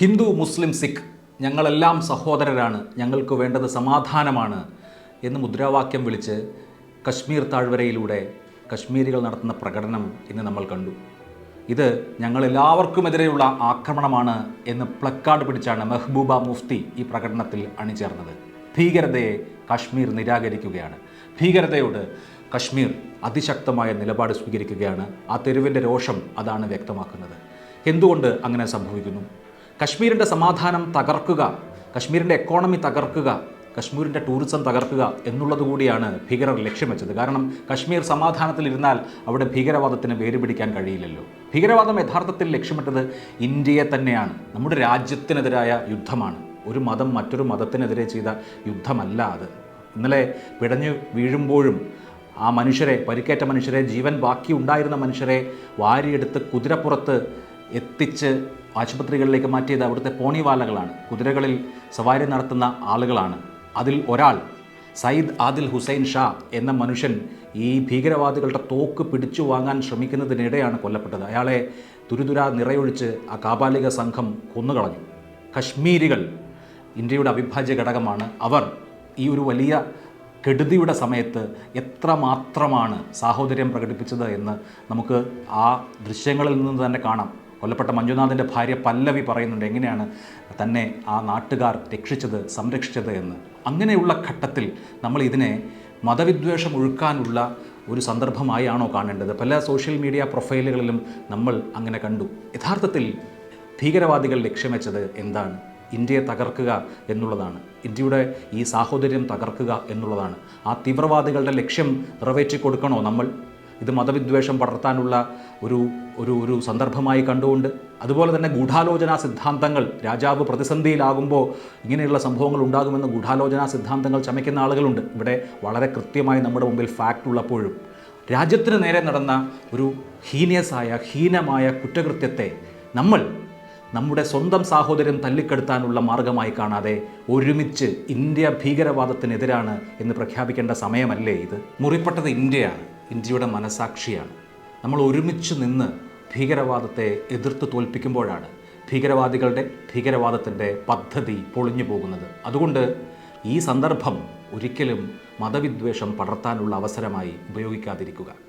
ഹിന്ദു മുസ്ലിം സിഖ് ഞങ്ങളെല്ലാം സഹോദരരാണ്. ഞങ്ങൾക്ക് വേണ്ടത് സമാധാനമാണ് എന്ന് മുദ്രാവാക്യം വിളിച്ച് കശ്മീർ താഴ്വരയിലൂടെ കശ്മീരികൾ നടത്തുന്ന പ്രകടനം ഇന്ന് നമ്മൾ കണ്ടു. ഇത് ഞങ്ങളെല്ലാവർക്കുമെതിരെയുള്ള ആക്രമണമാണ് എന്ന് പ്ലക്കാർഡ് പിടിച്ചാണ് മെഹ്ബൂബ മുഫ്തി ഈ പ്രകടനത്തിൽ അണിചേർന്നത്. ഭീകരതയെ കാശ്മീർ നിരാകരിക്കുകയാണ്. ഭീകരതയോട് കശ്മീർ അതിശക്തമായ നിലപാട് സ്വീകരിക്കുകയാണ്. ആ തെരുവിന്റെ രോഷം അതാണ് വ്യക്തമാക്കുന്നത്. എന്തുകൊണ്ട് അങ്ങനെ സംഭവിക്കുന്നു? കശ്മീരിന്റെ സമാധാനം തകർക്കുക കശ്മീരിന്റെ എക്കോണമി തകർക്കുക കശ്മീരിന്റെ ടൂറിസം തകർക്കുക എന്നുള്ളത് കൂടിയാണ് ഭീകരർ ലക്ഷ്യം വെച്ചത്. കാരണം കശ്മീർ സമാധാനത്തിലിരുന്നാൽ അവിടെ ഭീകരവാദത്തിന് വേര് പിടിക്കാൻ കഴിയില്ലല്ലോ. ഭീകരവാദം യഥാർത്ഥത്തിൽ ലക്ഷ്യമിട്ടത് ഇന്ത്യയെ തന്നെയാണ്. നമ്മുടെ രാജ്യത്തിനെതിരായ യുദ്ധമാണ്. ഒരു മതം മറ്റൊരു മതത്തിനെതിരെ ചെയ്ത യുദ്ധമല്ല അത്. ഇന്നലെ പിടഞ്ഞു വീഴുമ്പോഴും ആ മനുഷ്യരെ പരിക്കേറ്റ മനുഷ്യരെ ജീവൻ ബാക്കി ഉണ്ടായിരുന്ന മനുഷ്യരെ വാരിയെടുത്ത് കുതിരപ്പുറത്ത് എത്തിച്ച് ആശുപത്രികളിലേക്ക് മാറ്റിയത് അവിടുത്തെ പോണിവാലകളാണ്. കുതിരകളിൽ സവാരി നടത്തുന്ന ആളുകളാണ്. അതിൽ ഒരാൾ സയ്യിദ് ആദിൽ ഹുസൈൻ ഷാ എന്ന മനുഷ്യൻ ഈ ഭീകരവാദികളുടെ തോക്ക് പിടിച്ചു വാങ്ങാൻ ശ്രമിക്കുന്നതിനിടെയാണ് കൊല്ലപ്പെട്ടത്. അയാളെ തുരുതുര നിറയൊഴിച്ച് ആ കാബാലിക സംഘം കൊന്നുകളഞ്ഞു. കശ്മീരികൾ ഇന്ത്യയുടെ അവിഭാജ്യ ഘടകമാണ്. അവർ ഈ ഒരു വലിയ കെടുതിയുടെ സമയത്ത് എത്രമാത്രമാണ് സാഹോദര്യം പ്രകടിപ്പിച്ചത് എന്ന് നമുക്ക് ആ ദൃശ്യങ്ങളിൽ നിന്ന് തന്നെ കാണാം. കൊല്ലപ്പെട്ട മഞ്ജുനാഥിന്റെ ഭാര്യ പല്ലവി പറയുന്നുണ്ട് എങ്ങനെയാണ് തന്നെ ആ നാട്ടുകാർ രക്ഷിച്ചത് സംരക്ഷിച്ചത് എന്ന്. അങ്ങനെയുള്ള ഘട്ടത്തിൽ നമ്മൾ ഇതിനെ മതവിദ്വേഷം ഒഴുക്കാനുള്ള ഒരു സന്ദർഭമായാണോ കാണേണ്ടത്? പല സോഷ്യൽ മീഡിയ പ്രൊഫൈലുകളിലും നമ്മൾ അങ്ങനെ കണ്ടു. യഥാർത്ഥത്തിൽ ഭീകരവാദികൾ ലക്ഷ്യം വെച്ചത് എന്താണ്? ഇന്ത്യയെ തകർക്കുക എന്നുള്ളതാണ്. ഇന്ത്യയുടെ ഈ സാഹോദര്യം തകർക്കുക എന്നുള്ളതാണ്. ആ തീവ്രവാദികളുടെ ലക്ഷ്യം നിറവേറ്റി കൊടുക്കണോ നമ്മൾ? ഇത് മതവിദ്വേഷം പടർത്താനുള്ള ഒരു ഒരു ഒരു സന്ദർഭമായി കണ്ടുകൊണ്ട് അതുപോലെ തന്നെ ഗൂഢാലോചനാ സിദ്ധാന്തങ്ങൾ രാജാവ് പ്രതിസന്ധിയിലാകുമ്പോൾ ഇങ്ങനെയുള്ള സംഭവങ്ങൾ ഉണ്ടാകുമെന്ന് ഗൂഢാലോചനാ സിദ്ധാന്തങ്ങൾ ചമയ്ക്കുന്ന ആളുകളുണ്ട്. ഇവിടെ വളരെ കൃത്യമായി നമ്മുടെ മുമ്പിൽ ഫാക്റ്റ് ഉള്ളപ്പോഴും. രാജ്യത്തിന് നേരെ നടന്ന ഒരു ഹീനിയസായ ഹീനമായ കുറ്റകൃത്യത്തെ നമ്മൾ നമ്മുടെ സ്വന്തം സാഹോദര്യം തല്ലിക്കെടുത്താനുള്ള മാർഗമായി കാണാതെ ഒരുമിച്ച് ഇന്ത്യ ഭീകരവാദത്തിനെതിരാണ് എന്ന് പ്രഖ്യാപിക്കേണ്ട സമയമല്ലേ ഇത്? മുറിപ്പെട്ടത് ഇന്ത്യയാണ്. ഇന്ത്യയുടെ മനസാക്ഷിയാണ്. നമ്മൾ ഒരുമിച്ച് നിന്ന് ഭീകരവാദത്തെ എതിർത്ത് തോൽപ്പിക്കുമ്പോഴാണ് ഭീകരവാദികളുടെ ഭീകരവാദത്തിന്റെ പദ്ധതി പൊളിഞ്ഞു പോകുന്നത്. അതുകൊണ്ട് ഈ സന്ദർഭം ഒരിക്കലും മതവിദ്വേഷം പടർത്താനുള്ള അവസരമായി ഉപയോഗിക്കാതിരിക്കുക.